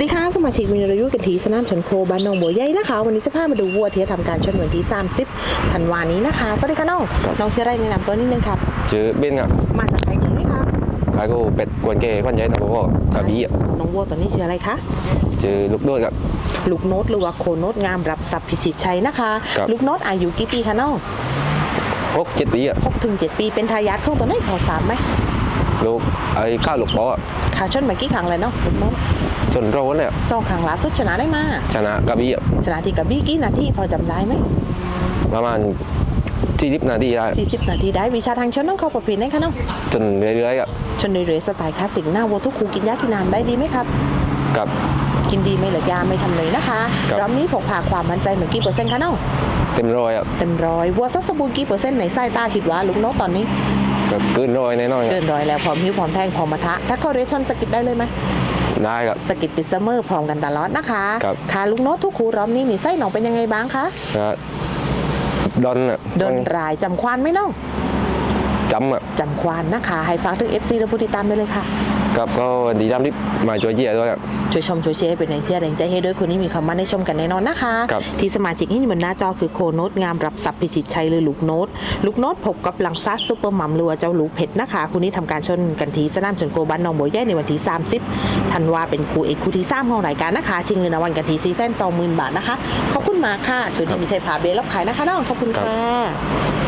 สดีค่ะสมาชิกมีรายุกันทีสนามชนโคบ้านหนองบัวใหญ่นะคะ วันนี้จะพามาดูวัวที่จะทำการชนวันที่ 30ธันวานี้นะคะ สวัสดีค่ะน้องน้องชื่ออะไรแนะนำตัวนิดนึงครับชื่อเบนครับมาจากใครกันไหมครับขายกูเป็ดกวนเกย์คนใหญ่นะบอกว่ากระบี่อะน้องวัวตัวนี้ชื่ออะไรคะชื่อลูกด้วยครับลูกโนตหรือว่าโคโนตงามรับทรัพย์พิชิตชัยนะคะครับลูกโนตอายุกี่ปีคะน้องหกเจ็ดปีอะ6ถึง7ปีเป็นทายาทของตัวไหนพอสามไหมลูกไอ้ข้าวลูกปอ อะขาชนมากี่ครั้งเลยเนาะลูกโนตจนโรนเลยอะสองครั้งล่าสุดชนะได้มาชนะกระบี่อะชนะที่กับบี้กี่นาทีพอจำได้ไหมประมาณที่สิบนาทีได้40นาทีได้วิชาทางชนต้องเข้าประเพณีคะเน้องจนเรื่อยๆอะชนเรื่อยๆสไตล์คลาสสิกหน้าวัวทุกคูกินยากินน้ำได้ดีไหมครับ กับ กินดีไม่เหลือยาไม่ทำเลยนะคะครับ รอบนี้ผกพาความมั่นใจเหมือนกี่เปอร์เซ็นต์คะน้องเต็มร้อยอะเต็มร้อยวัวซักสบู่กี่เปอร์เซ็นต์ในสายตาคิดว่าลูกนกตอนนี้ แบบเกินร้อยแน่นอนคเกิรับนร้อยแล้วพร้อมหิวพร้อมแทงพร้อมมาทะถ้าเขาเรชั่นสกิดได้เลยไหมได้ครับ สกิดติดเสมอพร้อมกันตลอดนะคะครับค่ะลูกนกทุกคูรอบนี้นี่ไส้หนองเป็นยังไงบ้างคะนะดอนอะโดนรายจำควานไหมน้อง จำอะจำควานนะคะให้ฝากถึง FC และผู้ติดตามได้เลยค่ะ กับก็ดีดำที่มาช่วยเจียด้วยครับ ช่วยชมช่วยเชียร์ให้เป็นแรงเชียร์แรงใจให้ด้วยคนนี้มีคำมั่นให้ชมกันแน่นอนนะคะ ครับที่สมาชิกที่อยู่บนหน้าจอคือโคโนตงามรับทรัพย์พิชิตชัยหรือลูกโนตลูกโนตพบกับหลังซัสซูเปอร์มัมรัวเจ้าลูกเพชรนะคะ คู่นี้ทำการชนกันทีสนามชนโกบ้านหนองบัวใหญ่ในวันที่ 30ธันวาเป็นคู่เอกคู่ที่สามของรายการนะคะ ชิงเงินรางวัลกันทีซีแซนสองหมื่นบาทนะคะขอบคุณมากค่ะช่วยดีมีชัยผาเบลล็อกขายนะคะน้องขอบคุณค่ะ